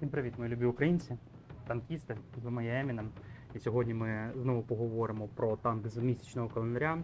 Всім привіт, мої любі українці, танкісти, з вами я Еміном. І сьогодні ми знову поговоримо про танк з місячного календаря,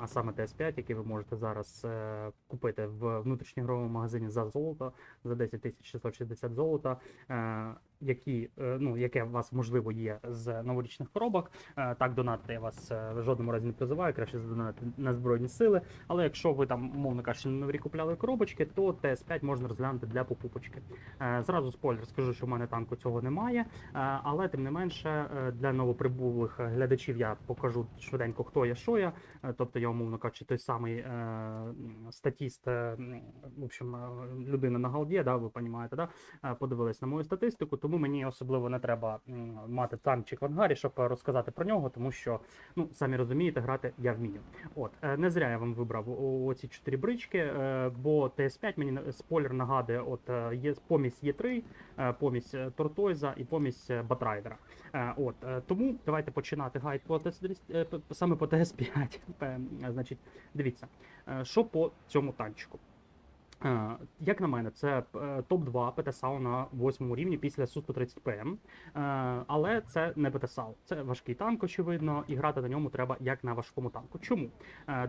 а, саме ТС-5, який ви можете зараз е, купити в внутрішньогровому магазині за золото, за 10 тисяч 660 золота, е, які, е, ну, яке у вас можливо є з новорічних коробок. Е, так, донати я вас е, в жодному разі не призиваю, краще задонати на Збройні сили. Але якщо ви там, умовно кажучи, рік купляли коробочки, то ТС-5 можна розглянути для покупочки. Е, Зразу спойлер, скажу, що в мене танку цього немає, е, але тим не менше е, для новоприбулих глядачів я покажу швиденько, хто я, що я. Тобто я, умовно кажучи, той самий е, статіст, е, в общем, е, людина на галді, да, ви розумієте, да? Подивились на мою статистику, тому мені особливо не треба мати танчик в ангарі, щоб розказати про нього, тому що, ну, самі розумієте, грати я вмію. От, не зря я вам вибрав оці чотири брички, бо TS5 мені спойлер нагадує, от є помість Є3, е, помість Тортойза і помість Батрайдера. Е, От, е, тому давайте починати гайд по TS, е, саме по TS5. Е, Значить, дивіться, що по цьому танчику. Як на мене, це е, топ-2 ПТСАУ на 8 рівні після Су-130 ПМ. Е, Але це не ПТСАУ. Це важкий танк, очевидно, і грати на ньому треба як на важкому танку. Чому?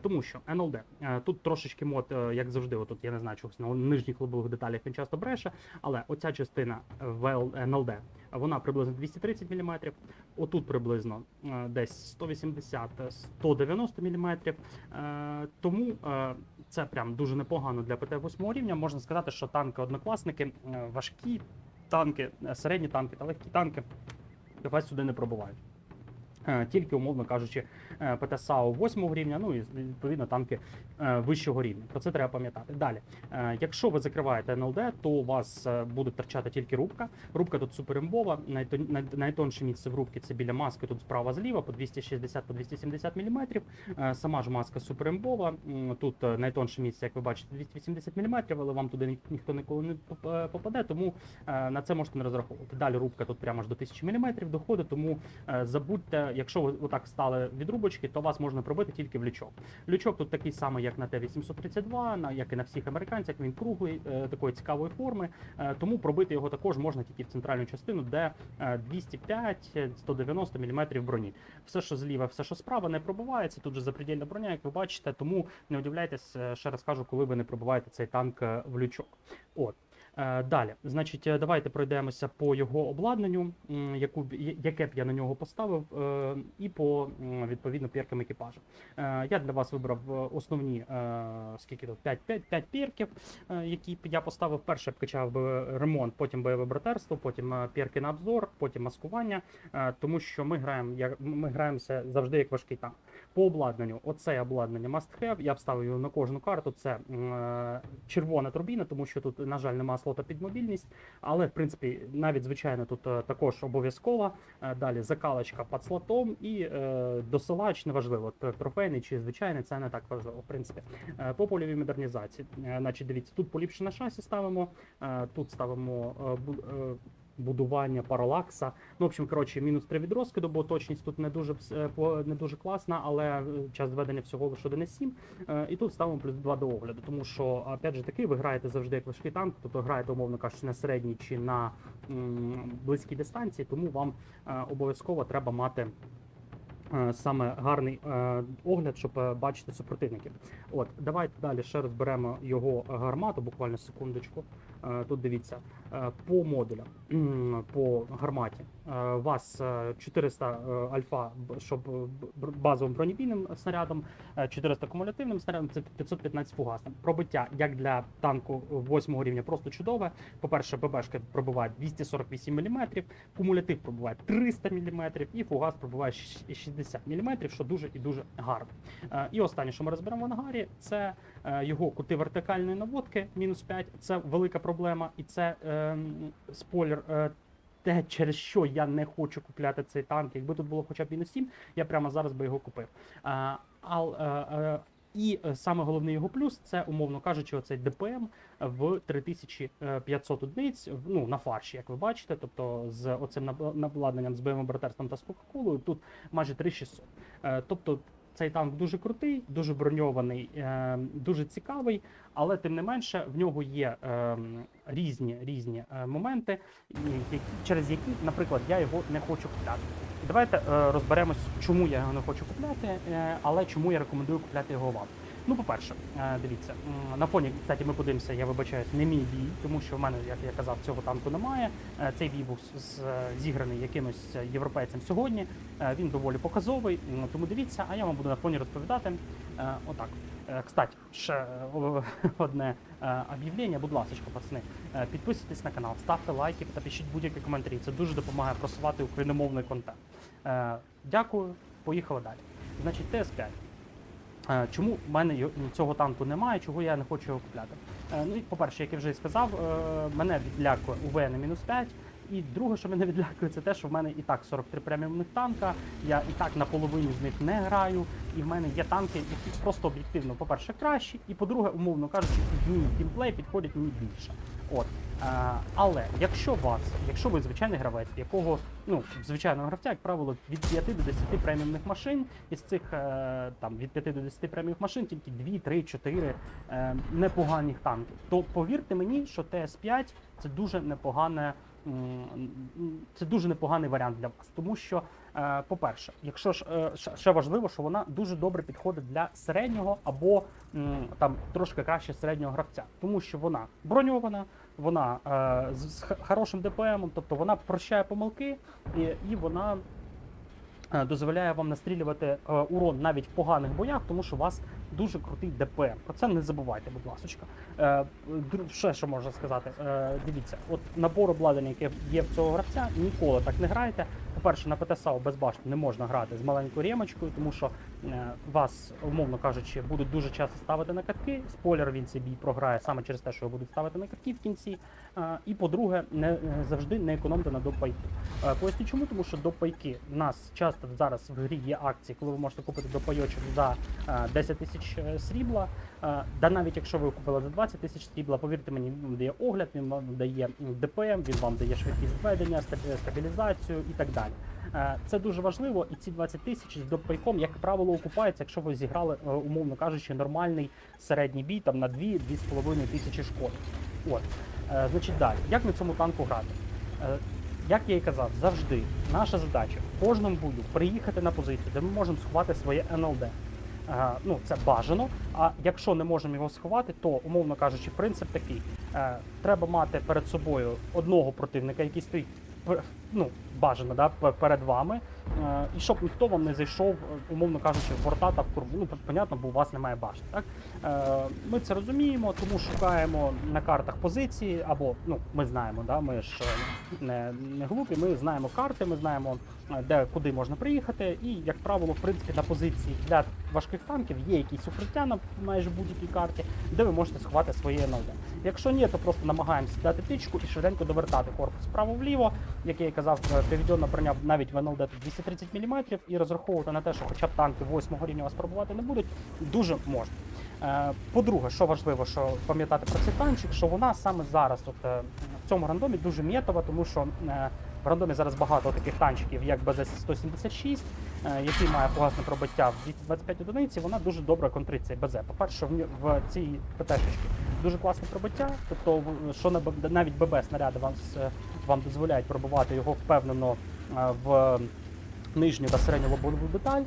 Тому що НЛД. Тут трошечки мод, як завжди, отут я не знаю, чогось на нижніх лобових деталях він часто бреше, але оця частина НЛД, вона приблизно 230 мм, отут приблизно е, десь 180-190 мм. Е, Тому е, це прям дуже непогано для ПТ 8 рівня. Можна сказати, що танки однокласники е, важкі танки, е, середні танки та легкі танки вас сюди не пробувають. Е, Тільки, умовно кажучи, е, ПТ-САУ 8 рівня, ну і відповідно танки е, вищого рівня. Про це треба пам'ятати. Далі, якщо ви закриваєте НЛД, то у вас буде торчати тільки рубка. Рубка тут най- Найтонше місце в рубці це біля маски, тут справа зліва по 260 по 270 мм. Сама ж маска суперімбова. М, Тут найтонше місце, як ви бачите, 280 мм, але вам туди ніхто ніколи не попаде, тому на це можете не розраховувати. Далі рубка тут прямо аж до 1000 мм доходить, тому е, якщо ви отак стали від рубочки, то вас можна пробити тільки в лючок. Лючок тут такий самий, як на Т-832, як і на всіх американцях, він круглий, е, такої цікавої форми, е, тому пробити його також можна тільки в центральну частину, де е, 205-190 мм броні. Все, що зліва, все, що справа, не пробивається. Тут же запредельна броня, як ви бачите, тому не удивляйтесь, е, ще раз кажу, коли ви не пробиваєте цей танк е, в лючок. От. Е, Далі, значить, е, давайте пройдемося по його обладнанню, яку яке б я на нього поставив, е, і по відповідно перкам екіпажу. Я для вас вибрав основні скільки тут 5, 5, 5 перків, які б я поставив. Перше б качав би ремонт, потім бойове братерство, потім перки на обзор, потім маскування, тому що ми граємо, ми граємося завжди як важкий танк. По обладнанню, оце обладнання must have. Я б ставив його на кожну карту. Це червона турбіна, тому що тут, на жаль, нема слота під мобільність. Але в принципі, навіть звичайно, тут е, також обов'язкова. Е, Далі закалочка під слотом і е, досилач, неважливо, трофейний чи звичайний, це не так важливо. В принципі, по польовій модернізації. Значить, дивіться, тут поліпшена шасі ставимо, тут ставимо будування паралакса. Ну, в общем, коротше, мінус 3 від розкиду, бо точність тут не дуже е, не дуже класна, але е, час зведення всього лише 1,7. Е, І тут ставимо плюс 2 до огляду, тому що, опять же таки, ви граєте завжди як важкий танк, тобто граєте, умовно кажучи, на середній чи на близькій дистанції, тому вам обов'язково треба мати. Саме гарний е, огляд, щоб бачити супротивників. От, давайте далі ще розберемо його гармату, буквально секундочку. Е, тут дивіться, е, по модулям, по гарматі. У вас е, 400 е, альфа, щоб базовим бронебійним снарядом, е, 400 кумулятивним снарядом, це 515 фугасним. Пробиття, як для танку 8 рівня, просто чудове. По-перше, ББшка пробиває 248 мм, кумулятив пробиває 300 мм, і фугас пробиває щ- 60 мм, що дуже і дуже гарно. І останнє, що ми розберемо в ангарі, це його кути вертикальної наводки, мінус 5. Це велика проблема, і це ем, спойлер. е, Те, через що я не хочу купляти цей танк. Якби тут було хоча б мінус 7, я прямо зараз би його купив. А, е, е, і е, саме головний його плюс це, умовно кажучи, оцей ДПМ в 3500 одиниць, ну, на фарші, як ви бачите, тобто з оцим наб- з бойовим братерством та з Кока-Колою, тут майже 3600. Е, Тобто цей танк дуже крутий, дуже броньований, е, дуже цікавий, але тим не менше в нього є е, різні різні е, моменти, через які, наприклад, я його не хочу купляти. І давайте розберемось, чому я його не хочу купляти, але чому я рекомендую купляти його вам. Ну, по-перше, е, дивіться, на фоні, кстати, ми подивимося, я вибачаюсь, не мій бій, тому що в мене, як я казав, цього танку немає. Е, Цей бій був з- зіграний якимось європейцем сьогодні. Е, Він доволі показовий, тому дивіться, а я вам буду на фоні розповідати. Е, Отак. Е, Кстати, ще е, одне е, об'явлення, будь ласка, пацани, е, підписуйтесь на канал, ставте лайки та пишіть будь-які коментарі. Це дуже допомагає просувати україномовний контент. Е, Дякую, поїхали далі. Значить, ТС-5. Е, Чому в мене цього танку немає, чого я не хочу його купляти? Е, Ну, і, по-перше, як я вже сказав, е, мене відлякує УВ на мінус 5. І друге, що мене відлякує, це те, що в мене і так 43 преміумних танка, я і так на половині з них не граю, і в мене є танки, які просто об'єктивно, по-перше, кращі, і по-друге, умовно кажучи, під мій геймплей підходять мені більше. От. Е, але якщо вас, якщо ви звичайний гравець, якого ну, звичайного гравця, як правило, від 5 до 10 преміумних машин, із цих е, там від 5 до 10 преміумних машин тільки 2, 3, 4 е, непоганих танки, то повірте мені, що ТС5 це дуже непогане. Це дуже непоганий варіант для вас, тому що, е, по-перше, якщо ж е, ще- важливо, що вона дуже добре підходить для середнього або там трошки краще середнього гравця, тому що вона броньована, вона е, з, хорошим ДПМом, тобто вона прощає помилки і, вона дозволяє вам настрілювати урон навіть в поганих боях, тому що вас дуже крутий ДПМ. Про це не забувайте, будь ласка. Е, ще що можна сказати? Е, дивіться, от набор обладнання, яке є в цього гравця, ніколи так не грайте. По-перше, на ПТСАУ без башти не можна грати з маленькою ремочкою, тому що е, вас, умовно кажучи, будуть дуже часто ставити на катки. Спойлер, він цей бій програє саме через те, що його будуть ставити на катки в кінці. Е, і по-друге, не е, завжди не економте на допайки. Поясню чому, тому що допайки у нас часто зараз в грі є акції, коли ви можете купити допайочок за е, 10 тисяч срібла. Е, Да навіть якщо ви купили за 20 тисяч срібла, повірте мені, він вам дає огляд, він вам дає ДПМ, він вам дає швидкість введення, стабілізацію і так далі. Е, Це дуже важливо, і ці 20 тисяч з допайком, як правило, окупаються, якщо ви зіграли, е, умовно кажучи, нормальний середній бій там на 2-2,5 тисячі шкоди. От. Значить, далі, як на цьому танку грати? Як я і казав, завжди наша задача в кожному бою приїхати на позицію, де ми можемо сховати своє НЛД. Е, Ну, це бажано. А якщо не можемо його сховати, то умовно кажучи, принцип такий: Е, треба мати перед собою одного противника, який стоїть ну, бажано да, перед вами, е, і щоб ніхто вам не зайшов, е, умовно кажучи, в борта та в курву. Ну, понятно, бо у вас немає башти. Так? Е, Ми це розуміємо, тому шукаємо на картах позиції, або ну, ми знаємо, да, ми ж не, не глупі, ми знаємо карти, ми знаємо, де куди можна приїхати. І, як правило, в принципі, на позиції для важких танків є якісь укриття на майже будь-якій карті, де ви можете сховати своє НЛД. Якщо ні, то просто намагаємося дати тичку і швиденько довертати корпус вправо-вліво, як я казав, е, приведена броня навіть в НЛД тут 230 мм, і розраховувати на те, що хоча б танки 8 рівня вас пробувати не будуть, дуже можна. Е, По-друге, що важливо, що пам'ятати про цей танчик, що вона саме зараз, от е, в цьому рандомі дуже метова, тому що в рандомі зараз багато таких танчиків, як БЗ-176, е, який має погасне пробиття в 225 одиниці, вона дуже добре контрить цей БЗ. По-перше, в цій ПТшечці дуже класне пробиття, тобто що на навіть ББ снаряди вам, вам дозволяють пробивати його впевнено е, в нижню та середню лобову деталь, е,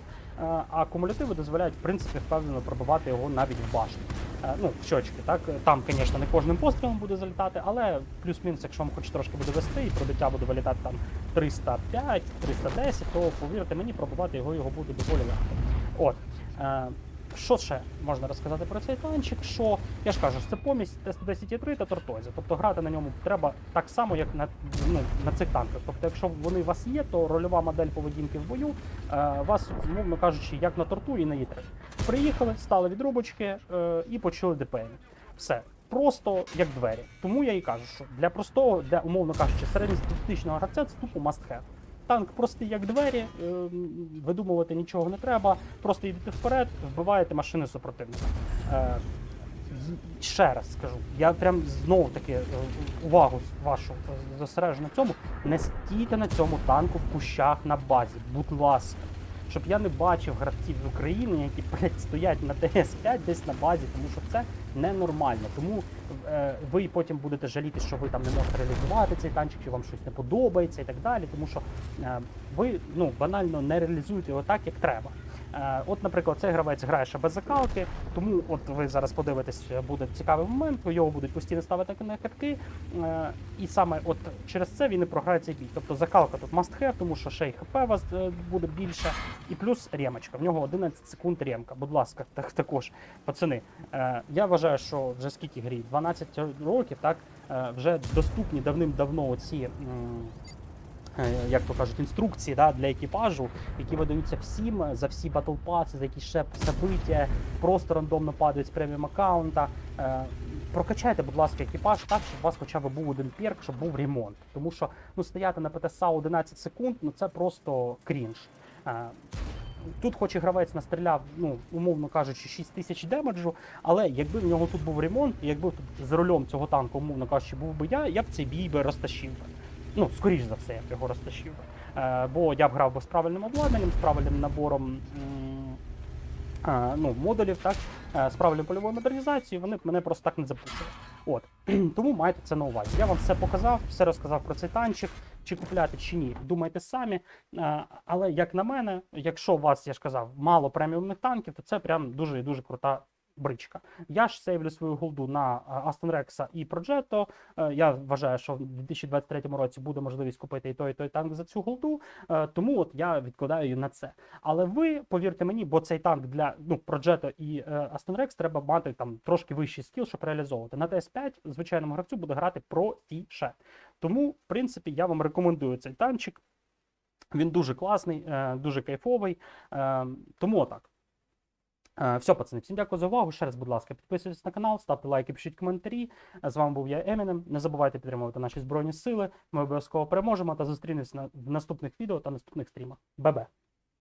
а кумулятиви дозволяють в принципі впевнено пробивати його навіть в башню. Е, Ну, в щочки, так там, звісно, не кожним пострілом буде залітати, але плюс-мінус, якщо вам хоч трошки буде вести, і пробиття буде вилітати там 305, 310, то повірте мені, пробувати його його буде доволі легко. От. Що ще можна розказати про цей танчик? Що я ж кажу, що це помість Т-110 та Тортозі. Тобто грати на ньому треба так само, як на, ну, на цих танках. Тобто, якщо вони у вас є, то рольова модель поведінки в бою е, вас, умовно кажучи, як на торту і на Є3. Приїхали, стали від рубочки е, і почали ДПМ. Все. Просто як двері. Тому я і кажу, що для простого, для умовно кажучи, середньостатистичного гравця це тупо must have. Танк простий як двері, е, видумувати нічого не треба, просто йдете вперед, вбиваєте машини супротивника. Е, ще раз скажу, я прям знову таки е, увагу вашу зосереджу на цьому. Не стійте на цьому танку в кущах на базі, будь ласка. Щоб я не бачив гравців з України, які блядь, стоять на ТС-5 десь на базі, тому що це ненормально. Тому е, ви потім будете жаліти, що ви там не можете реалізувати цей танчик, що вам щось не подобається і так далі, тому що е, ви ну, банально не реалізуєте його так, як треба. Е, От, наприклад, цей гравець грає ще без закалки, тому от ви зараз подивитесь, буде цікавий момент, його будуть постійно ставити на катки, е, і саме от через це він і програє цей бій. Тобто закалка тут must have, тому що ще й хп у вас е, буде більше, і плюс ремочка. В нього 11 секунд ремка. Будь ласка, так також, пацани. Я вважаю, що вже скільки грі? 12 років, так вже доступні давним-давно оці. Е, Як то кажуть, інструкції да, для екіпажу, які видаються всім за всі батл паси, за якісь ще собиття, просто рандомно падають з преміум аккаунта. Е, Прокачайте, будь ласка, екіпаж так, щоб у вас хоча б був один перк, щоб був ремонт. Тому що ну, стояти на ПТСА 11 секунд, ну це просто крінж. Е, Тут, хоч і гравець настріляв, ну, умовно кажучи, 6 тисяч демеджу, але якби в нього тут був ремонт, і якби тут з рулем цього танку, умовно кажучи, був би я, я б цей бій би розтащив. Ну, скоріш за все, я б його розтащив. Е, бо я б грав би з правильним обладнанням, з правильним набором ну, модулів, так, е, з правильною польовою модернізацією, вони б мене просто так не запустили. От. Тому майте це на увазі. Я вам все показав, все розказав про цей танчик, чи купляти, чи ні. Думайте самі. Е, Але як на мене, якщо у вас, я ж казав, мало преміумних танків, то це прям дуже і дуже крута бричка. Я ж сейвлю свою голду на е, Aston Rex і. Е, Я вважаю, що в 2023 році буде можливість купити і той, і той танк за цю голду. Е, Тому от я відкладаю її на це. Але ви повірте мені, бо цей танк для ну, Progetto і е, Aston Rex треба мати там трошки вищий скіл, щоб реалізовувати. На TS5 звичайному гравцю буде грати простіше. Тому, в принципі, я вам рекомендую цей танчик. Він дуже класний, дуже кайфовий. Тому отак. Е, Все, пацани, всім дякую за увагу. Ще раз, будь ласка, підписуйтесь на канал, ставте лайки, пишіть коментарі. З вами був я Емінем. Не забувайте підтримувати наші збройні сили. Ми обов'язково переможемо та зустрінемось в наступних відео та наступних стрімах. Бе-бе!